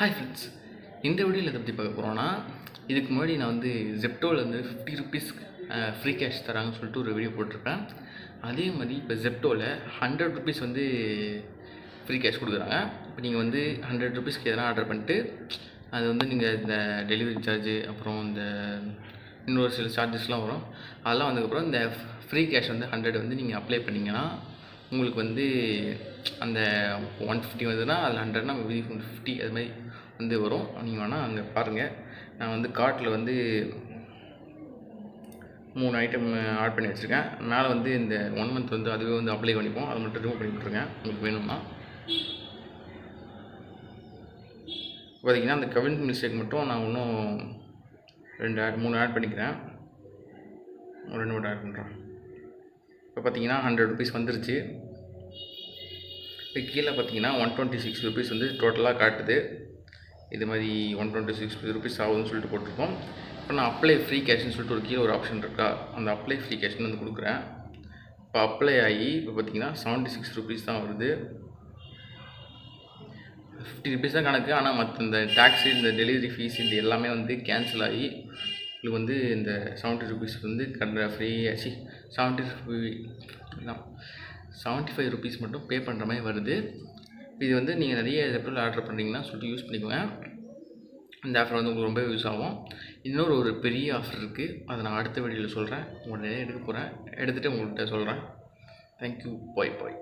Hi friends இந்த வீடியோவில் இதை பற்றி பார்க்க போகிறோன்னா இதுக்கு முன்னாடி நான் வந்து ஜெப்டோவில் வந்து ஃபிஃப்டி ருபீஸ் ஃப்ரீ கேஷ் தராங்கன்னு சொல்லிட்டு ஒரு வீடியோ போட்டிருப்பேன். அதே மாதிரி இப்போ ஜெப்டோவில் ஹண்ட்ரட் ருபீஸ் வந்து ஃப்ரீ கேஷ் கொடுக்குறாங்க. இப்போ நீங்கள் வந்து ஹண்ட்ரட் ருபீஸ்க்கு எதனா ஆர்டர் பண்ணிட்டு அது வந்து நீங்கள் இந்த டெலிவரி சார்ஜு அப்புறம் இந்த இன்னொரு சில சார்ஜஸ்லாம் வரும். அதெல்லாம் வந்ததுக்கப்புறம் இந்த ஃப்ரீ கேஷ் வந்து ஹண்ட்ரட் வந்து நீங்கள் அப்ளை பண்ணிங்கன்னா உங்களுக்கு வந்து அந்த ஒன் ஃபிஃப்டி வந்ததுன்னா அதில் ஹண்ட்ரட்னா மீதி ஒன் ஃபிஃப்டி அது மாதிரி வந்து வரும். நீங்கள் வேணால் அங்கே பாருங்கள் நான் வந்து கார்ட்டில் வந்து மூணு ஐட்டம் ஆட் பண்ணி வச்சுருக்கேன். மேலே வந்து இந்த ஒன் மந்த் வந்து அதுவே வந்து அப்ளை பண்ணிப்போம். அதை மட்டும் ரிமூவ் பண்ணி விட்ருக்கேன் உங்களுக்கு வேணும்னா. பார்த்தீங்கன்னா அந்த கவின் மிஸ்டேக் மட்டும் நான் இன்னும் ரெண்டு ஆட் மூணு ஆட் பண்ணிக்கிறேன். ரெண்டு மட்டும் ஆட் பண்ணுறேன் இப்போ பார்த்தீங்கன்னா ஹண்ட்ரட் ருபீஸ் வந்துருச்சு. இப்போ கீழே பார்த்தீங்கன்னா ஒன் டுவெண்ட்டி சிக்ஸ் ருபீஸ் வந்து டோட்டலாக காட்டுது. இது மாதிரி ஒன் டுவெண்ட்டி சிக்ஸ் ருபீஸ் ஆகுதுன்னு சொல்லிட்டு போட்டிருக்கோம். இப்போ நான் அப்ளை ஃப்ரீ கேஷ்னு சொல்லிட்டு ஒரு கீழே ஒரு ஆப்ஷன் இருக்கா? அந்த அப்ளை ஃப்ரீ கேஷ்னு வந்து கொடுக்குறேன். இப்போ அப்ளை ஆகி இப்போ பார்த்தீங்கன்னா செவன்ட்டி சிக்ஸ் ருபீஸ் தான் வருது. ஃபிஃப்டி ருபீஸ் தான் கணக்கு. ஆனால் மற்ற இந்த டேக்ஸி இந்த டெலிவரி ஃபீஸ் இது எல்லாமே வந்து கேன்சல் ஆகி உங்களுக்கு வந்து இந்த செவன்ட்டி ருபீஸ் வந்து கட்டுற ஃப்ரீ ஆச்சு செவன்ட்டி தான். செவன்ட்டி ஃபைவ் ருபீஸ் மட்டும் பே பண்ணுற மாதிரி வருது. இது வந்து நீங்கள் நிறைய ஜெப்டோவில் ஆர்டர் பண்ணுறீங்கன்னா சொல்லிட்டு யூஸ் பண்ணிக்கோங்க. இந்த ஆஃபர் வந்து உங்களுக்கு ரொம்ப யூஸ் ஆகும். இன்னொரு ஒரு பெரிய ஆஃபர் இருக்குது அதை நான் அடுத்த வீடியோவில் சொல்கிறேன் உடனே எடுக்க போகிறேன் எடுத்துகிட்டு உங்கள்கிட்ட சொல்கிறேன் தேங்க்யூ பாய் பாய்